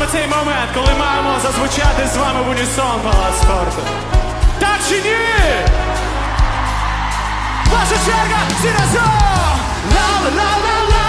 саме цей момент, коли маємо зазвучати з вами в унісон палац спорту. Так чи ні? Ваша черга, всі разом! Ла-ла-ла-ла-ла!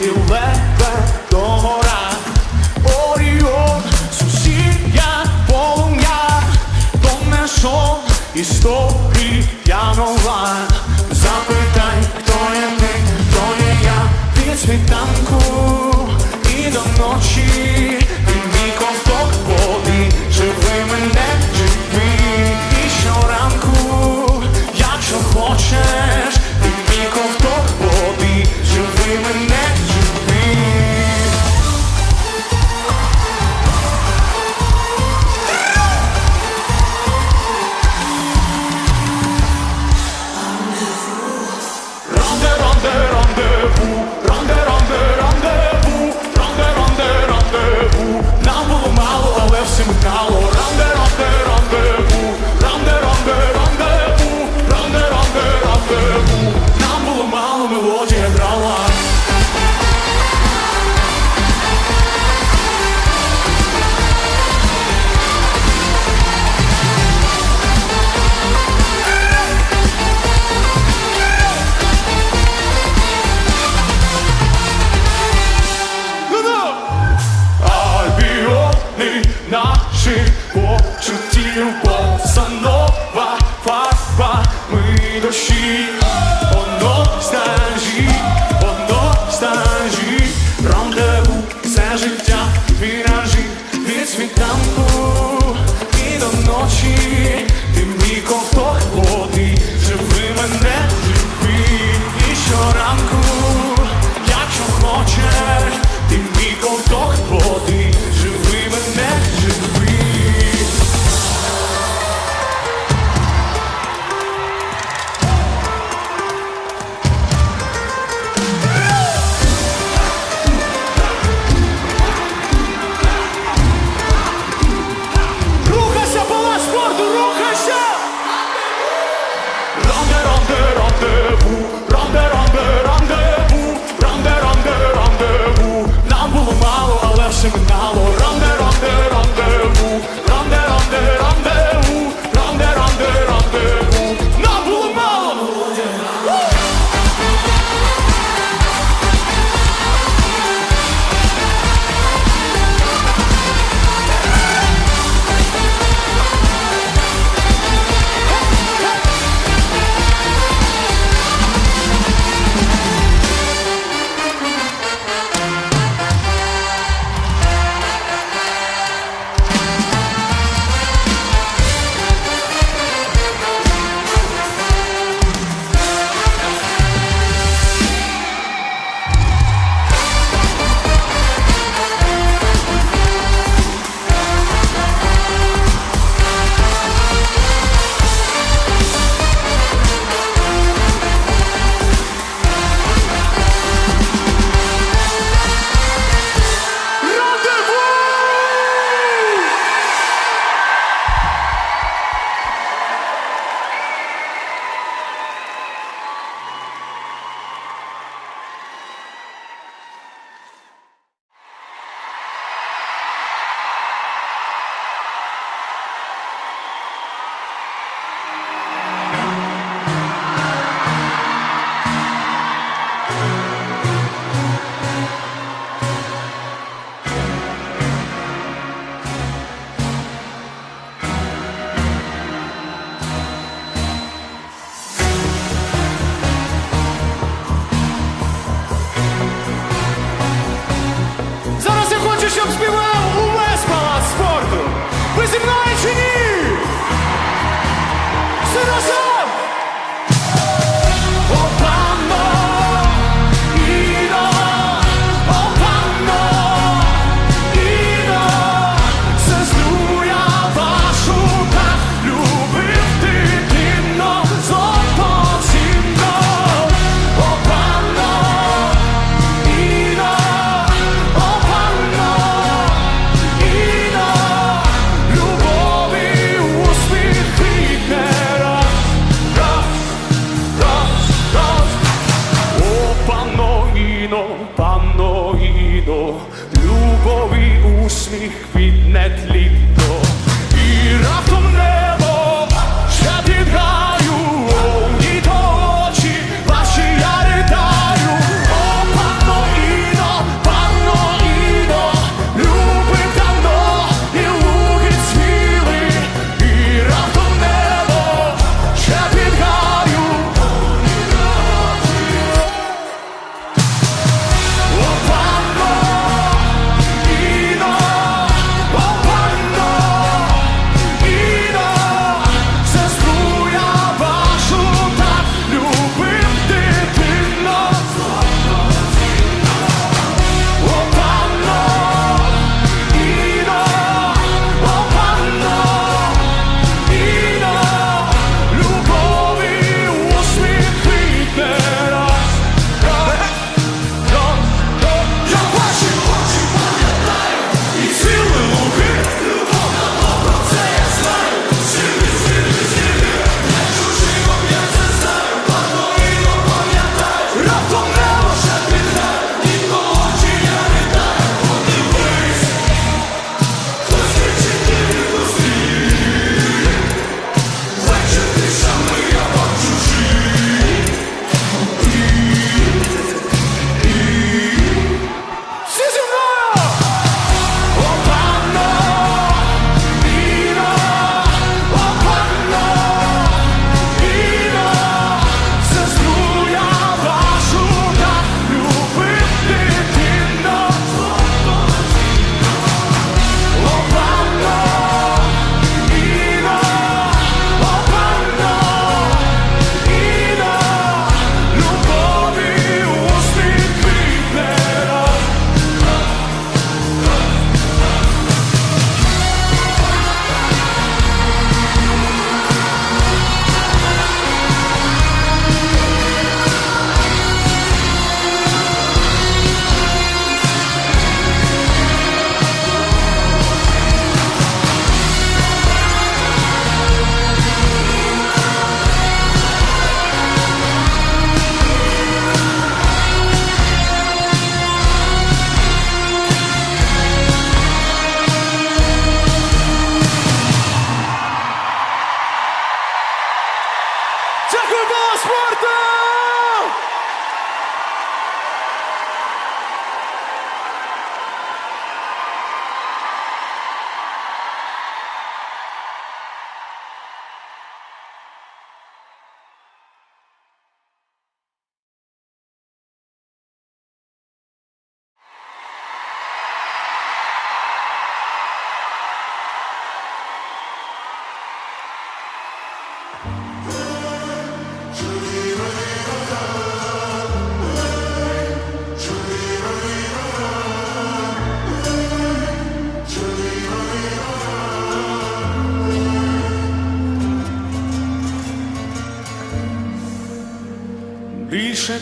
І леве до гора, Оріон, сусідня полум'я, то не сон, історія нова. Запитай, хто є ти, хто є я, від світанку і до ночі, Іно, любові усміх квітне літо. І раптом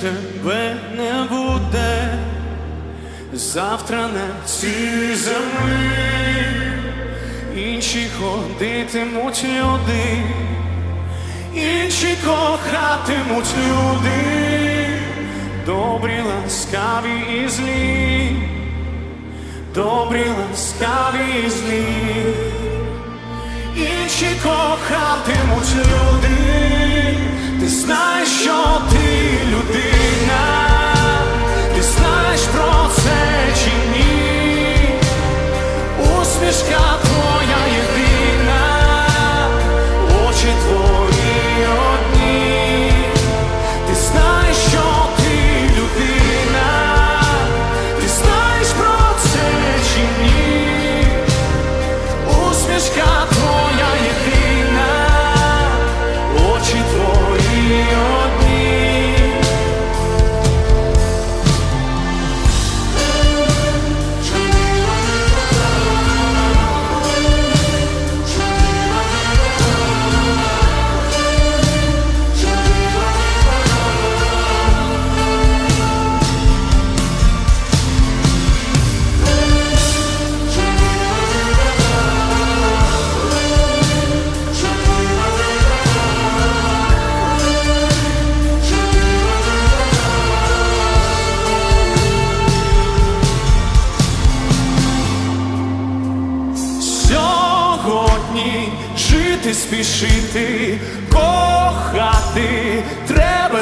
тебе не буде, завтра на цій землі, інші ходитимуть люди, інші кохатимуть люди, добрі, ласкаві і злі, добрі, ласкаві і злі, інші кохатимуть люди ти знаєш, що ти людина, ти знаєш про це чи ні.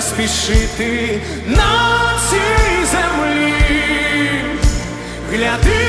спішити на цій землі. Гляди